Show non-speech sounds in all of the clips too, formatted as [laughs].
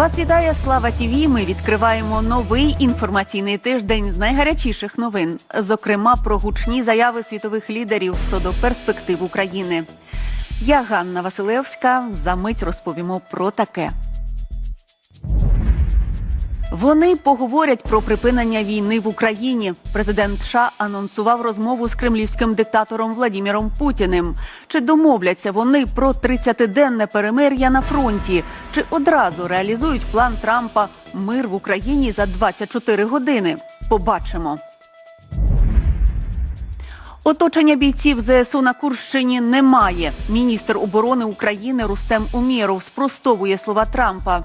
Вас вітає Слава Тіві. Ми відкриваємо новий інформаційний тиждень з найгарячіших новин, зокрема про гучні заяви світових лідерів щодо перспектив України. Я Ганна Василевська. За мить розповімо про таке. Вони поговорять про припинення війни в Україні. Президент США анонсував розмову з кремлівським диктатором Владіміром Путіним. Чи домовляться вони про 30-денне перемир'я на фронті? Чи одразу реалізують план Трампа мир в Україні за 24 години? Побачимо. Оточення бійців ЗСУ на Курщині немає. Міністр оборони України Рустем Умєров спростовує слова Трампа.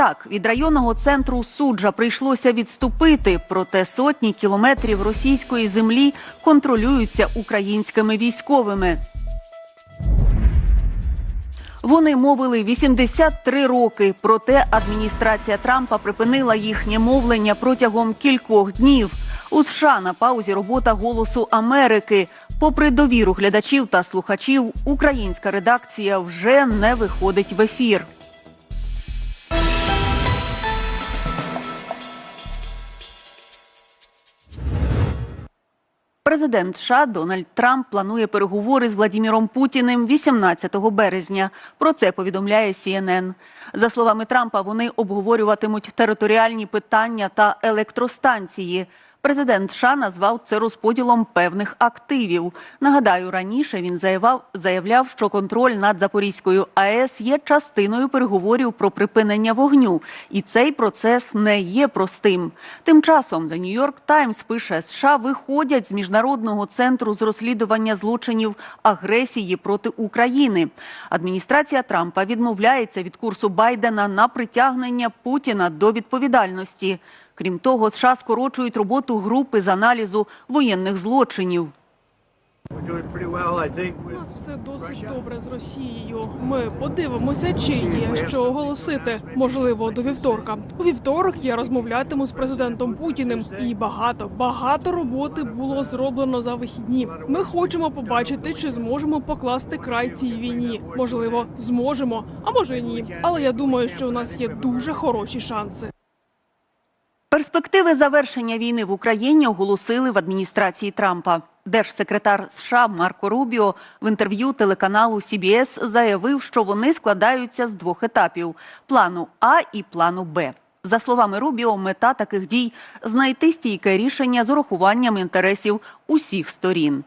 Так, від районного центру суджа прийшлося відступити, проте сотні кілометрів російської землі контролюються українськими військовими. Вони мовили 83 роки. Проте адміністрація Трампа припинила їхнє мовлення протягом кількох днів. У США на паузі робота голосу Америки. Попри довіру глядачів та слухачів, українська редакція вже не виходить в ефір. Президент США Дональд Трамп планує переговори з Владіміром Путіним 18 березня. Про це повідомляє CNN. За словами Трампа, вони обговорюватимуть територіальні питання та електростанції. Президент США назвав це розподілом певних активів. Нагадаю, раніше він заявав, заявляв, що контроль над Запорізькою АЕС є частиною переговорів про припинення вогню, і цей процес не є простим. Тим часом The New York Times пише, США виходять з міжнародного центру з розслідування злочинів агресії проти України. Адміністрація Трампа відмовляється від курсу Байдена на притягнення Путіна до відповідальності. Крім того, США скорочують роботу групи з аналізу воєнних злочинів. У нас все досить добре з Росією. Ми подивимося, чи є що оголосити. Можливо, до вівторка. У вівторок я розмовлятиму з президентом Путіним. І багато, багато роботи було зроблено за вихідні. Ми хочемо побачити, чи зможемо покласти край цій війні. Можливо, зможемо, а може ні. Але я думаю, що у нас є дуже хороші шанси. Перспективи завершення війни в Україні оголосили в адміністрації Трампа. Держсекретар США Марко Рубіо в інтерв'ю телеканалу CBS заявив, що вони складаються з двох етапів: плану А і плану Б. За словами Рубіо, мета таких дій знайти стійке рішення з урахуванням інтересів усіх сторін.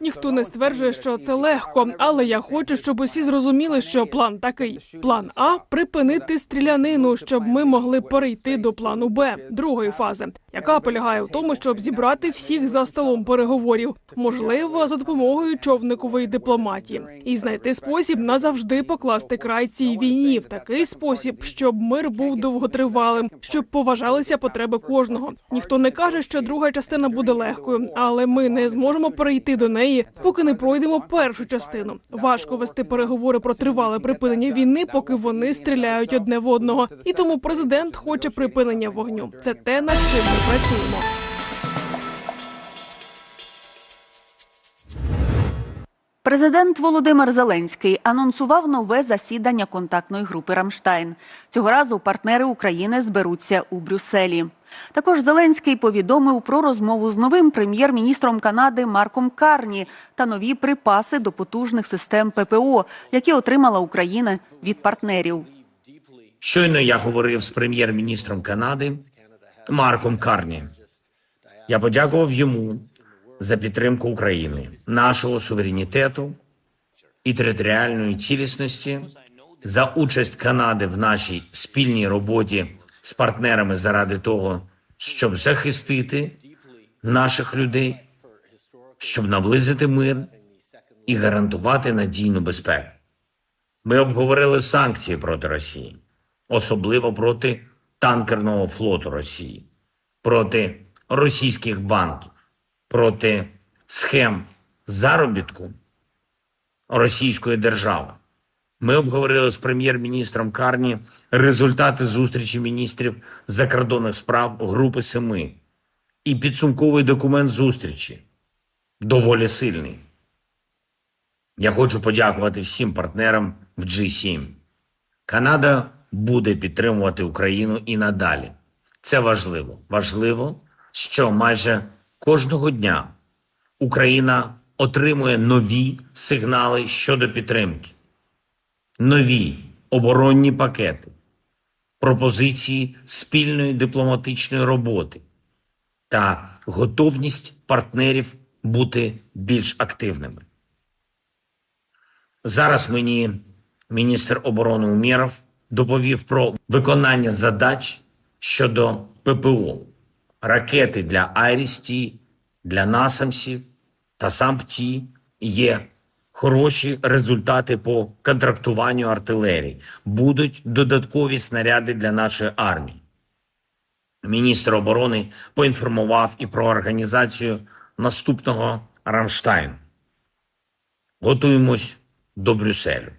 Ніхто не стверджує, що це легко, але я хочу, щоб усі зрозуміли, що план такий: план А припинити стрілянину, щоб ми могли перейти до плану Б, другої фази, яка полягає в тому, щоб зібрати всіх за столом переговорів, можливо, за допомогою човникової дипломатії, і знайти спосіб назавжди покласти край цій війні в такий спосіб, щоб мир був довготривалим, щоб поважалися потреби кожного. Ніхто не каже, що друга частина буде легкою, але ми не зможемо перейти до неї, поки не пройдемо першу частину. Важко вести переговори про тривале припинення війни, поки вони стріляють одне в одного. І тому президент хоче припинення вогню. Це те, над чим ми працюємо. Президент Володимир Зеленський анонсував нове засідання контактної групи Рамштайн. Цього разу партнери України зберуться у Брюсселі. Також Зеленський повідомив про розмову з новим прем'єр-міністром Канади Марком Карні та нові припаси до потужних систем ППО, які отримала Україна від партнерів. Щойно я говорив з прем'єр-міністром Канади Марком Карні. Я подякував йому за підтримку України, нашого суверенітету і територіальної цілісності, за участь Канади в нашій спільній роботі з партнерами заради того, щоб захистити наших людей, щоб наблизити мир і гарантувати надійну безпеку. Ми обговорили санкції проти Росії, особливо проти танкерного флоту Росії, проти російських банків, проти схем заробітку російської держави. Ми обговорили з прем'єр-міністром Карні результати зустрічі міністрів закордонних справ Групи Семи і підсумковий документ зустрічі доволі сильний. Я хочу подякувати всім партнерам в G7. Канада буде підтримувати Україну і надалі. Це важливо. Важливо, що майже кожного дня Україна отримує нові сигнали щодо підтримки, нові оборонні пакети, пропозиції спільної дипломатичної роботи. Та готовність партнерів бути більш активними. Зараз мені міністр оборони Умєров доповів про виконання задач щодо ППО, ракети для Айрісті, для насамсів та сампті є хороші результати по контрактуванню артилерії. Будуть додаткові снаряди для нашої армії. Міністр оборони поінформував і про організацію наступного Рамштайну. Готуємось до Брюсселю.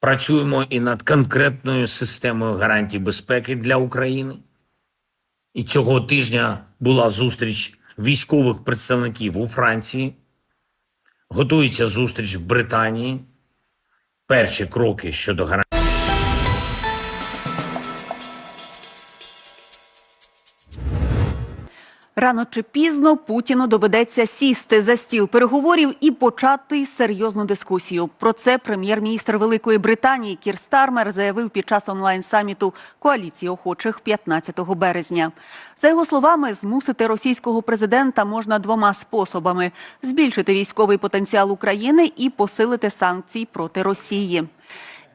Працюємо і над конкретною системою гарантій безпеки для України. І цього тижня була зустріч військових представників у Франції. Готується зустріч в Британії. Перші кроки щодо гарантій. Рано чи пізно Путіну доведеться сісти за стіл переговорів і почати серйозну дискусію. Про це прем'єр-міністр Великої Британії Кір Стармер заявив під час онлайн-саміту коаліції охочих 15 березня. За його словами, змусити російського президента можна двома способами: збільшити військовий потенціал України і посилити санкції проти Росії.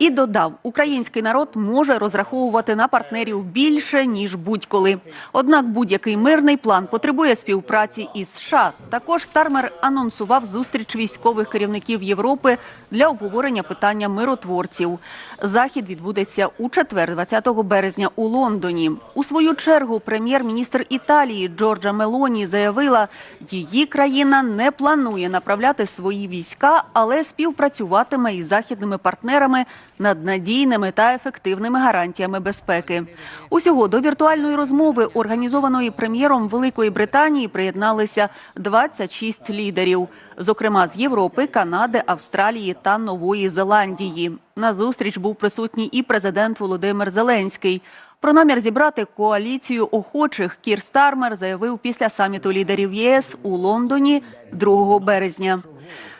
І додав, український народ може розраховувати на партнерів більше ніж будь-коли. Однак будь-який мирний план потребує співпраці із США. Також Стармер анонсував зустріч військових керівників Європи для обговорення питання миротворців. Захід відбудеться у четвер, 20 березня, у Лондоні. У свою чергу прем'єр-міністр Італії Джорджа Мелоні заявила, її країна не планує направляти свої війська, але співпрацюватиме із західними партнерами над надійними та ефективними гарантіями безпеки. Усього до віртуальної розмови, організованої прем'єром Великої Британії, приєдналися 26 лідерів, зокрема з Європи, Канади, Австралії та Нової Зеландії. На зустріч був присутній і президент Володимир Зеленський. Про намір зібрати коаліцію охочих Кір Стармер заявив після саміту лідерів ЄС у Лондоні 2 березня.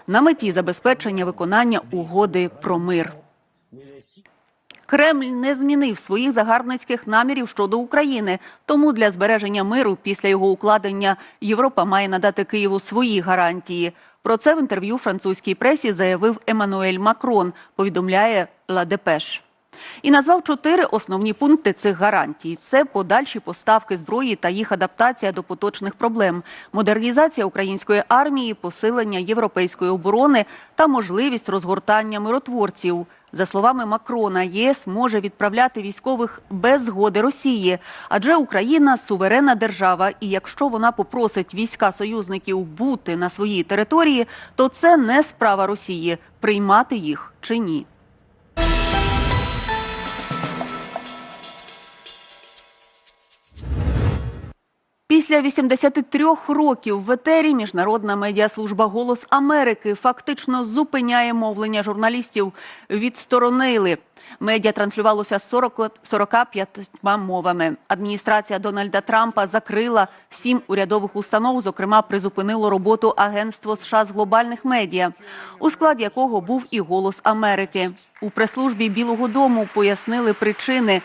На меті забезпечення виконання угоди про мир. Кремль не змінив своїх загарбницьких намірів щодо України. Тому для збереження миру після його укладення Європа має надати Києву свої гарантії. Про це в інтерв'ю французькій пресі заявив Еммануель Макрон. Повідомляє Ла Депеш. І назвав чотири основні пункти цих гарантій: це подальші поставки зброї та їх адаптація до поточних проблем, модернізація української армії, посилення європейської оборони та можливість розгортання миротворців. За словами Макрона, ЄС може відправляти військових без згоди Росії, адже Україна суверенна держава, і якщо вона попросить війська союзників бути на своїй території, то це не справа Росії приймати їх чи ні. Після 83 років в етері міжнародна медіаслужба Голос Америки фактично зупиняє мовлення журналістів. Відсторонили. Медіа транслювалося 40, 45 мовами. Адміністрація Дональда Трампа закрила сім урядових установ, зокрема, призупинило роботу Агентство США з глобальних медіа, у складі якого був і Голос Америки. У прес-службі Білого Дому пояснили причини.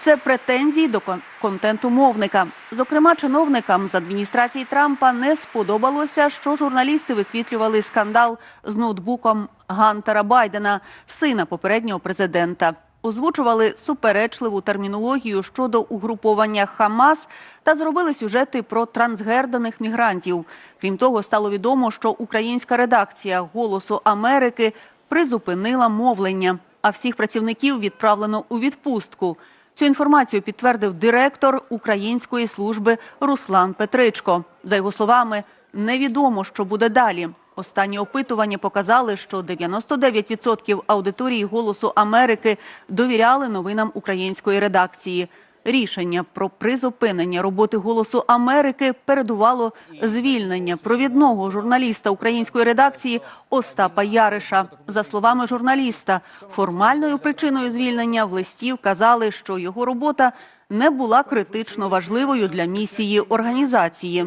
Це претензії до кон- контенту мовника. Зокрема, чиновникам з адміністрації Трампа не сподобалося, що журналісти висвітлювали скандал з ноутбуком Гантера Байдена, сина попереднього президента. Озвучували суперечливу термінологію щодо угруповання Хамас та зробили сюжети про трансгерданих мігрантів. Крім того, стало відомо, що українська редакція Голосу Америки призупинила мовлення, а всіх працівників відправлено у відпустку. Цю інформацію підтвердив директор української служби Руслан Петричко. За його словами, невідомо, що буде далі. Останні опитування показали, що 99% аудиторії голосу Америки довіряли новинам української редакції. Рішення про призупинення роботи Голосу Америки передувало звільнення провідного журналіста української редакції Остапа Яриша. За словами журналіста, формальною причиною звільнення в листі вказали, що його робота не була критично важливою для місії організації.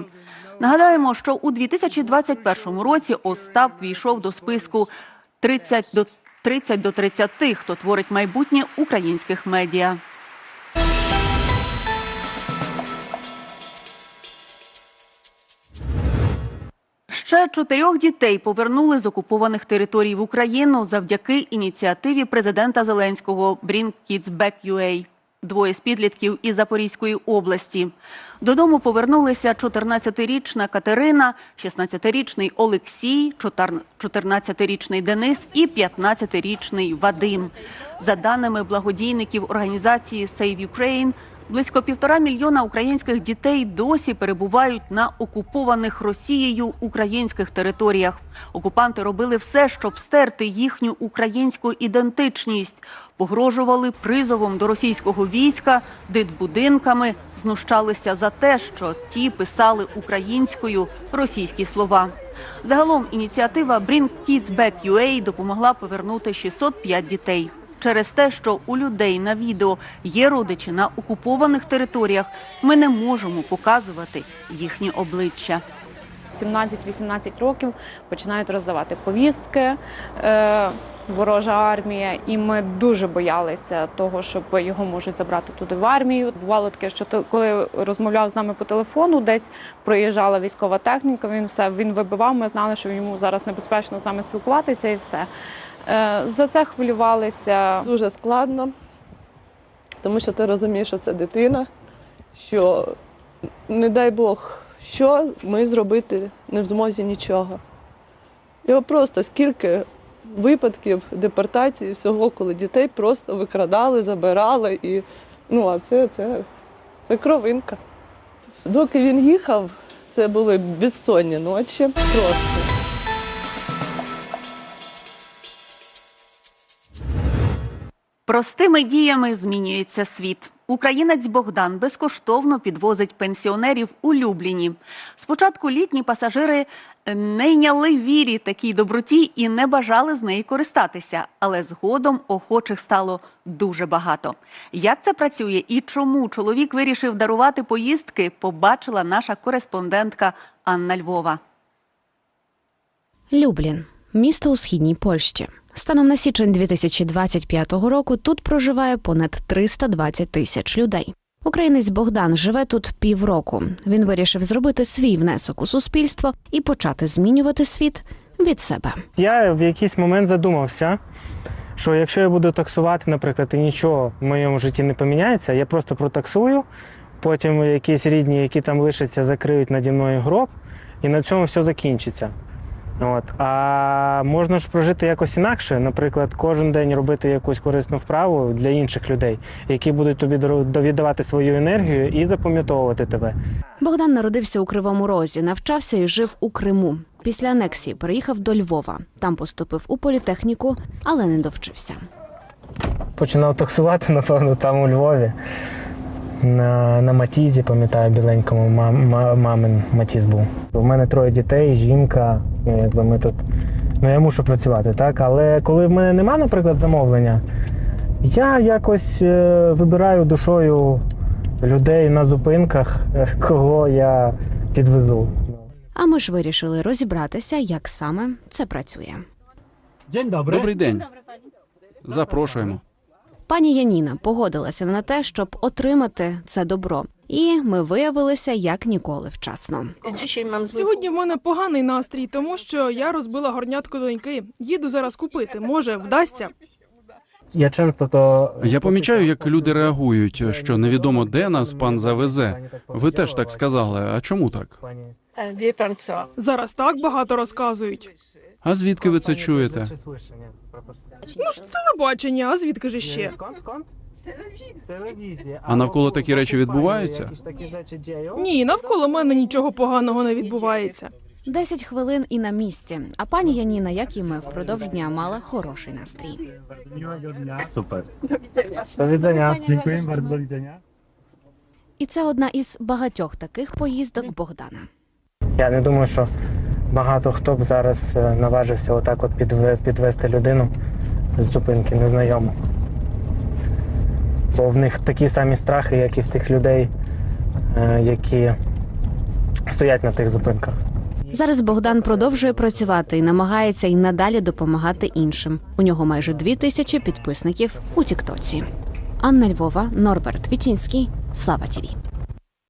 Нагадаємо, що у 2021 році Остап війшов до списку 30 до 30 до 30, хто творить майбутнє українських медіа. Ще чотирьох дітей повернули з окупованих територій в Україну завдяки ініціативі президента Зеленського Bring Kids Back UA. Двоє з підлітків із Запорізької області. Додому повернулися 14-річна Катерина, 16-річний Олексій, 14-річний Денис і 15-річний Вадим. За даними благодійників організації Save Ukraine, Близько півтора мільйона українських дітей досі перебувають на окупованих Росією українських територіях. Окупанти робили все, щоб стерти їхню українську ідентичність, погрожували призовом до російського війська, дитбудинками, знущалися за те, що ті писали українською російські слова. Загалом ініціатива Bring Kids Back UA допомогла повернути 605 дітей. Через те, що у людей на відео є родичі на окупованих територіях, ми не можемо показувати їхні обличчя. 17-18 років починають роздавати повістки. Е, ворожа армія, і ми дуже боялися того, щоб його можуть забрати туди в армію. Бувало таке, що коли розмовляв з нами по телефону, десь проїжджала військова техніка. Він все він вибивав. Ми знали, що йому зараз небезпечно з нами спілкуватися, і все. Е, за це хвилювалися. дуже складно, тому що ти розумієш, що це дитина, що не дай Бог, що ми зробити не в змозі нічого. І просто скільки випадків депортації, всього, коли дітей просто викрадали, забирали. І, ну, а це, це, це кровинка. Доки він їхав, це були безсонні ночі просто. Простими діями змінюється світ. Українець Богдан безкоштовно підвозить пенсіонерів у Любліні. Спочатку літні пасажири не йняли вірі такій доброті і не бажали з неї користатися, але згодом охочих стало дуже багато. Як це працює і чому чоловік вирішив дарувати поїздки, побачила наша кореспондентка Анна Львова. Люблін місто у східній Польщі. Станом на січень 2025 року тут проживає понад 320 тисяч людей. Українець Богдан живе тут півроку. Він вирішив зробити свій внесок у суспільство і почати змінювати світ від себе. Я в якийсь момент задумався, що якщо я буду таксувати, наприклад, і нічого в моєму житті не поміняється, я просто протаксую, потім якісь рідні, які там лишаться, закриють наді мною гроб, і на цьому все закінчиться. От. А можна ж прожити якось інакше, наприклад, кожен день робити якусь корисну вправу для інших людей, які будуть тобі довідавати свою енергію і запам'ятовувати тебе. Богдан народився у Кривому Розі, навчався і жив у Криму. Після анексії переїхав до Львова. Там поступив у політехніку, але не довчився. Починав таксувати, [laughs] напевно, там у Львові. На, на Матізі, пам'ятаю, біленькому мам, ма- мамин Матіз був. У мене троє дітей, жінка. Ну, якби ми тут. Ну, я мушу працювати, так? Але коли в мене нема, наприклад, замовлення, я якось е, вибираю душою людей на зупинках, [laughs] кого я підвезу. А ми ж вирішили розібратися, як саме це працює. День Добрий день. Запрошуємо. Пані Яніна погодилася на те, щоб отримати це добро, і ми виявилися як ніколи вчасно. Сьогодні в мене поганий настрій, тому що я розбила горнятку доньки. Їду зараз купити. Може, вдасться. Я часто то. Я помічаю, як люди реагують, що невідомо де нас пан завезе. Ви теж так сказали. А чому так? Зараз так багато розказують. А звідки ви це чуєте? Ну, з телебачення, а звідки ж ще? А навколо такі речі відбуваються? Ні, навколо мене нічого поганого не відбувається. Десять хвилин і на місці. А пані Яніна, як і ми, впродовж дня мала хороший настрій. Super. Do widzenia. Dziękuję bardzo, do. І це одна із багатьох таких поїздок Богдана. Я не думаю, що багато хто б зараз е, наважився отак от підве- підвести людину з зупинки незнайому. Бо в них такі самі страхи, як і в тих людей, е, які стоять на тих зупинках. Зараз Богдан продовжує працювати і намагається й надалі допомагати іншим. У нього майже дві тисячі підписників у Тіктоці. Анна Львова, Норберт Вічинський, Слава Тіві.